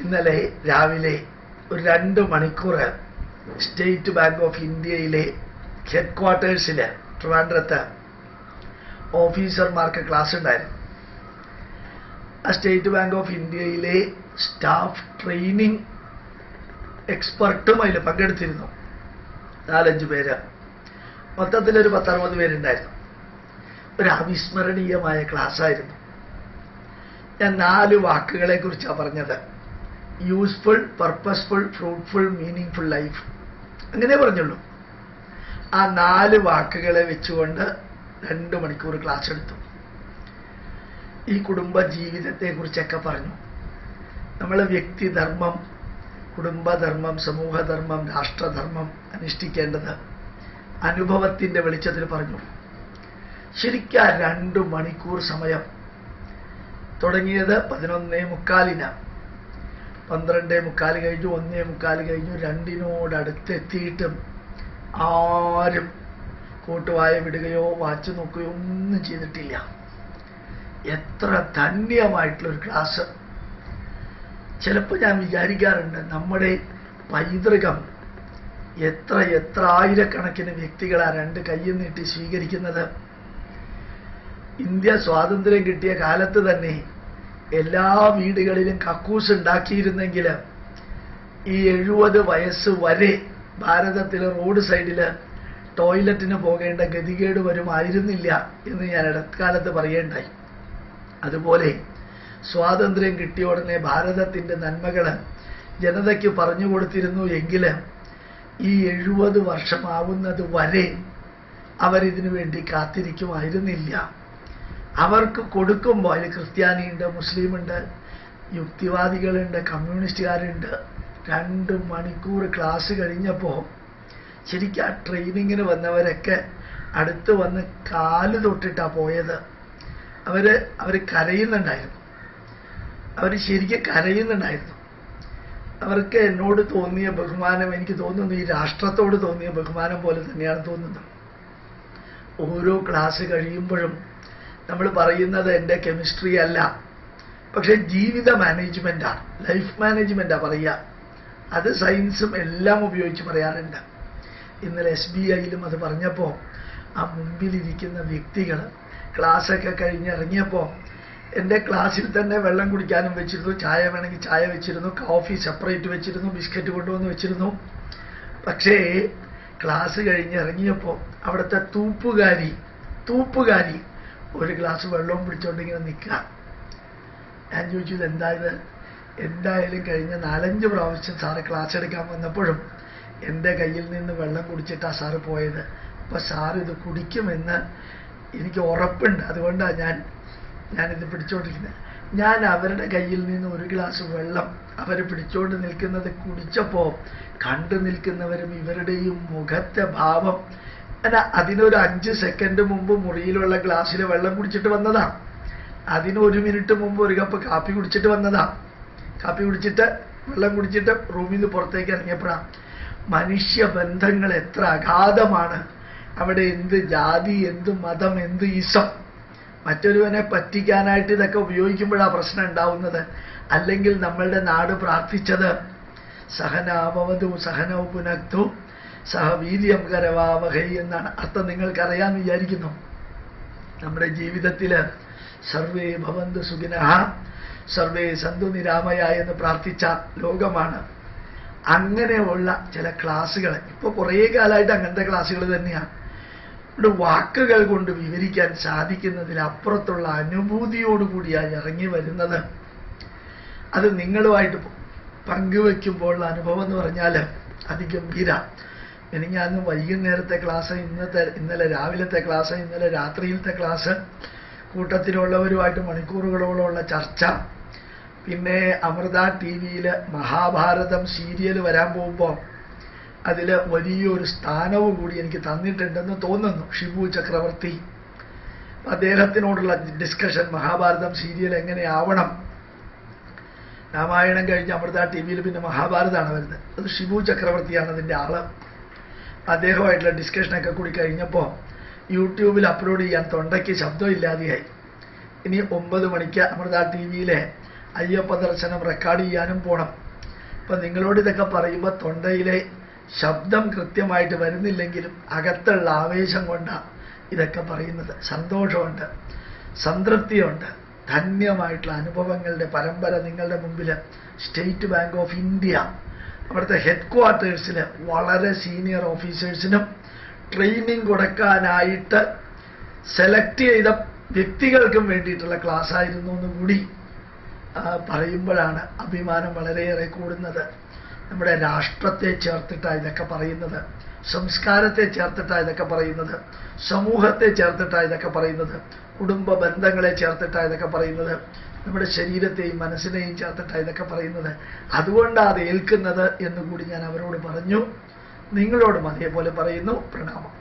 ഇന്നലെ രാവിലെ ഒരു രണ്ട് മണിക്കൂർ സ്റ്റേറ്റ് ബാങ്ക് ഓഫ് ഇന്ത്യയിലെ ഹെഡ് ക്വാർട്ടേഴ്സിൽ ട്രിവാൻഡ്രത്ത് ഓഫീസർമാർക്ക് ക്ലാസ് ഉണ്ടായിരുന്നു. ആ സ്റ്റേറ്റ് ബാങ്ക് ഓഫ് ഇന്ത്യയിലെ സ്റ്റാഫ് ട്രെയിനിങ് എക്സ്പെർട്ടും അതിൽ പങ്കെടുത്തിരുന്നു. നാലഞ്ച് പേര്. മൊത്തത്തിലൊരു പത്തറുപത് പേരുണ്ടായിരുന്നു. ഒരു അവിസ്മരണീയമായ ക്ലാസ്സായിരുന്നു. ഞാൻ നാല് വാക്കുകളെ കുറിച്ചാണ് പറഞ്ഞത്. Useful purposeful fruitful meaningful life അങ്ങനെ പറഞ്ഞുള്ളൂ. ആ നാല് വാക്കുകളെ വെച്ചുകൊണ്ട് രണ്ട് മണിക്കൂർ ക്ലാസ് എടുത്തു. ഈ കുടുംബ ജീവിതത്തെ കുറിച്ചൊക്കെ പറഞ്ഞു നമ്മൾ വ്യക്തിധർമ്മം കുടുംബധർമ്മം സമൂഹധർമ്മം രാഷ്ട്രധർമ്മം അനുഷ്ഠിക്കേണ്ടത് അനുഭവത്തിന്റെ വെളിച്ചത്തിൽ പറഞ്ഞു. ശരിക്കും രണ്ട് മണിക്കൂർ സമയം. തുടങ്ങിയത് പതിനൊന്നേ മുക്കാലിന് പന്ത്രണ്ടേ മുക്കാൽ കഴിഞ്ഞു ഒന്നേ മുക്കാൽ കഴിഞ്ഞു രണ്ടിനോടടുത്തെത്തിയിട്ടും ആരും കൂട്ടുവായ വിടുകയോ വാച്ച് നോക്കുകയോ ഒന്നും ചെയ്തിട്ടില്ല. എത്ര ധന്യമായിട്ടുള്ളൊരു ക്ലാസ്. ചിലപ്പോൾ ഞാൻ വിചാരിക്കാറുണ്ട് നമ്മുടെ പൈതൃകം എത്ര എത്ര ആയിരക്കണക്കിന് വ്യക്തികളാ രണ്ട് കൈ നീട്ടി സ്വീകരിക്കുന്നത്. ഇന്ത്യ സ്വാതന്ത്ര്യം കിട്ടിയ കാലത്ത് തന്നെ എല്ലാ വീടുകളിലും കക്കൂസ് ഉണ്ടാക്കിയിരുന്നെങ്കിൽ ഈ എഴുപത് വയസ്സ് വരെ ഭാരതത്തിലെ റോഡ് സൈഡിൽ ടോയ്ലറ്റിന് പോകേണ്ട ഗതികേട് വരുമായിരുന്നില്ല എന്ന് ഞാൻ ഇടക്കാലത്ത് പറയേണ്ടായി. അതുപോലെ സ്വാതന്ത്ര്യം കിട്ടിയ ഉടനെ ഭാരതത്തിന്റെ നന്മകൾ ജനതയ്ക്ക് പറഞ്ഞു കൊടുത്തിരുന്നു എങ്കിൽ ഈ എഴുപത് വർഷമാവുന്നത് വരെ അവരിതിനു വേണ്ടി കാത്തിരിക്കുമായിരുന്നില്ല. അവർക്ക് കൊടുക്കുമ്പോൾ അതിൽ ക്രിസ്ത്യാനിയുണ്ട് മുസ്ലിമുണ്ട് യുക്തിവാദികളുണ്ട് കമ്മ്യൂണിസ്റ്റുകാരുണ്ട് രണ്ട് മണിക്കൂർ ക്ലാസ് കഴിഞ്ഞപ്പോൾ ശരിക്കും ആ ട്രെയിനിങ്ങിന് വന്നവരൊക്കെ അടുത്ത് വന്ന് കാൽ തൊട്ടിട്ടാ പോയത്. അവർ അവർ കരയുന്നുണ്ടായിരുന്നു. അവർ ശരിക്കും കരയുന്നുണ്ടായിരുന്നു. അവർക്ക് എന്നോട് തോന്നിയ ബഹുമാനം എനിക്ക് തോന്നുന്നു ഈ രാഷ്ട്രത്തോട് തോന്നിയ ബഹുമാനം പോലെ തന്നെയാണ് തോന്നുന്നത്. ഓരോ ക്ലാസ് കഴിയുമ്പോഴും നമ്മൾ പറയുന്നത് എന്റെ കെമിസ്ട്രി അല്ല. പക്ഷെ ജീവിത മാനേജ്മെന്റാണ് ലൈഫ് മാനേജ്മെന്റാണ് പറയുക. അത് സയൻസും എല്ലാം ഉപയോഗിച്ച് പറയാറുണ്ട്. ഇന്നലെ എസ് ബി ഐയിലും അത് പറഞ്ഞപ്പോൾ ആ മുമ്പിലിരിക്കുന്ന വ്യക്തികൾ ക്ലാസ്സൊക്കെ കഴിഞ്ഞിറങ്ങിയപ്പോൾ എന്റെ ക്ലാസ്സിൽ തന്നെ വെള്ളം കുടിക്കാനും വെച്ചിരുന്നു. ചായ വേണമെങ്കിൽ ചായ വെച്ചിരുന്നു. കോഫി സെപ്പറേറ്റ് വെച്ചിരുന്നു. ബിസ്ക്കറ്റ് കൊണ്ടുവന്ന് വെച്ചിരുന്നു. പക്ഷേ ക്ലാസ് കഴിഞ്ഞിറങ്ങിയപ്പോൾ അവിടുത്തെ തൂപ്പുകാരി തൂപ്പുകാരി ഒരു ഗ്ലാസ് വെള്ളവും പിടിച്ചോണ്ടിങ്ങനെ നിൽക്കുക ഞാൻ ചോദിച്ചു ഇത് എന്താ ഇത് എന്തായാലും കഴിഞ്ഞ നാലഞ്ച് പ്രാവശ്യം സാറ് ക്ലാസ് എടുക്കാൻ വന്നപ്പോഴും എന്റെ കയ്യിൽ നിന്ന് വെള്ളം കുടിച്ചിട്ടാണ് സാറ് പോയത്. അപ്പോൾ സാർ ഇത് കുടിക്കുമെന്ന് എനിക്ക് ഉറപ്പുണ്ട്. അതുകൊണ്ടാണ് ഞാൻ ഞാനിത് പിടിച്ചോണ്ടിരിക്കുന്നത് ഞാൻ അവരുടെ കയ്യിൽ നിന്ന് ഒരു ഗ്ലാസ് വെള്ളം അവർ പിടിച്ചോണ്ട് നിൽക്കുന്നത് കുടിച്ചപ്പോൾ കണ്ടു നിൽക്കുന്നവരും ഇവരുടെയും മുഖത്തെ ഭാവം അല്ല അതിനൊരു അഞ്ച് സെക്കൻഡ് മുമ്പ് മുറിയിലുള്ള ഗ്ലാസ്സിൽ വെള്ളം കുടിച്ചിട്ട് വന്നതാ. അതിന് ഒരു മിനിറ്റ് മുമ്പ് ഒരു കപ്പ് കാപ്പി കുടിച്ചിട്ട് വന്നതാ. കാപ്പി കുടിച്ചിട്ട് വെള്ളം കുടിച്ചിട്ട് റൂമിൽ നിന്ന് പുറത്തേക്ക് ഇറങ്ങിയപ്പോഴാ മനുഷ്യ ബന്ധങ്ങൾ എത്ര അഗാധമാണ്. അവിടെ എന്ത് ജാതി എന്ത് മതം എന്ത് ഈസം. മറ്റൊരുവനെ പറ്റിക്കാനായിട്ട് ഇതൊക്കെ ഉപയോഗിക്കുമ്പോഴാണ് പ്രശ്നം ഉണ്ടാവുന്നത്. അല്ലെങ്കിൽ നമ്മളുടെ നാട് പ്രാർത്ഥിച്ചത് സഹനാവതു സഹനൗ പുനക്തു. സഹവീര്യം കരവാവഹൈ എന്നാണ് അർത്ഥം നിങ്ങൾക്കറിയാമെന്ന് വിചാരിക്കുന്നു. നമ്മുടെ ജീവിതത്തിൽ സർവേ ഭവന്ത് സുഖിന സർവേ സന്തു നിരാമയ എന്ന് പ്രാർത്ഥിച്ച ലോകമാണ്. അങ്ങനെയുള്ള ചില ക്ലാസ്സുകൾ ഇപ്പോൾ കുറേ കാലമായിട്ട് അങ്ങനത്തെ ക്ലാസ്സുകൾ തന്നെയാണ് ഇവിടെ വാക്കുകൾ കൊണ്ട് വിവരിക്കാൻ സാധിക്കുന്നതിൽ അപ്പുറത്തുള്ള അനുഭൂതിയോടുകൂടിയാണ് ഇറങ്ങി വരുന്നത്. അത് നിങ്ങളുമായിട്ട് പങ്കുവെക്കുമ്പോഴുള്ള അനുഭവം എന്ന് പറഞ്ഞാൽ അതിഗംഭീര എനിക്കന്ന് വൈകുന്നേരത്തെ ക്ലാസ് ഇന്നത്തെ ഇന്നലെ രാവിലത്തെ ക്ലാസ് ഇന്നലെ രാത്രിയിലത്തെ ക്ലാസ് കൂട്ടത്തിലുള്ളവരുമായിട്ട് മണിക്കൂറുകളോളമുള്ള ചർച്ച. പിന്നെ അമൃത ടി വിയിൽ മഹാഭാരതം സീരിയൽ വരാൻ പോകുമ്പോൾ അതിൽ വലിയൊരു സ്ഥാനവും കൂടി എനിക്ക് തന്നിട്ടുണ്ടെന്ന് തോന്നുന്നു ഷിബു ചക്രവർത്തി. അദ്ദേഹത്തിനോടുള്ള ഡിസ്കഷൻ മഹാഭാരതം സീരിയൽ എങ്ങനെയാവണം? രാമായണം കഴിഞ്ഞ് അമൃത ടി വിയിൽ പിന്നെ മഹാഭാരതമാണ് വരുന്നത്. അത് ഷിബു ചക്രവർത്തിയാണ് അതിന്റെ ആൾ. അദ്ദേഹമായിട്ടുള്ള ഡിസ്കഷനൊക്കെ കൂടി കഴിഞ്ഞപ്പോൾ യൂട്യൂബിൽ അപ്ലോഡ് ചെയ്യാൻ തൊണ്ടയ്ക്ക് ശബ്ദം ഇല്ലാതെയായി ഇനി ഒമ്പത് മണിക്ക് അമൃത ടി വിയിലെ അയ്യപ്പ ദർശനം റെക്കോർഡ് ചെയ്യാനും പോണം. അപ്പം നിങ്ങളോട് ഇതൊക്കെ പറയുമ്പോൾ തൊണ്ടയിലെ ശബ്ദം കൃത്യമായിട്ട് വരുന്നില്ലെങ്കിലും അകത്തുള്ള ആവേശം കൊണ്ടാണ് ഇതൊക്കെ പറയുന്നത്. സന്തോഷമുണ്ട്. സംതൃപ്തിയുണ്ട്. ധന്യമായിട്ടുള്ള അനുഭവങ്ങളുടെ പരമ്പര നിങ്ങളുടെ മുമ്പിൽ സ്റ്റേറ്റ് ബാങ്ക് ഓഫ് ഇന്ത്യ അവിടുത്തെ ഹെഡ് ക്വാർട്ടേഴ്സിൽ വളരെ സീനിയർ ഓഫീസേഴ്സിനും ട്രെയിനിങ് കൊടുക്കാനായിട്ട് സെലക്ട് ചെയ്ത വ്യക്തികൾക്കും വേണ്ടിയിട്ടുള്ള ക്ലാസ് ആയിരുന്നു എന്ന് കൂടി പറയുമ്പോഴാണ് അഭിമാനം വളരെയേറെ കൂടുന്നത്. നമ്മുടെ രാഷ്ട്രത്തെ ചേർത്തിട്ടാണ് ഇതൊക്കെ പറയുന്നത്. സംസ്കാരത്തെ ചേർത്തിട്ടാണ് ഇതൊക്കെ പറയുന്നത് സമൂഹത്തെ ചേർത്തിട്ടാണ് ഇതൊക്കെ പറയുന്നത് കുടുംബ ബന്ധങ്ങളെ ചേർത്തിട്ടാണ് ഇതൊക്കെ പറയുന്നത് നമ്മുടെ ശരീരത്തെയും മനസ്സിനെയും ചേർത്തിട്ടാണ് ഇതൊക്കെ പറയുന്നത്. അതുകൊണ്ടാണ് അത് ഏൽക്കുന്നത് എന്ന് കൂടി ഞാൻ അവരോട് പറഞ്ഞു. നിങ്ങളോടും അതേപോലെ പറയുന്നു. പ്രണാമം.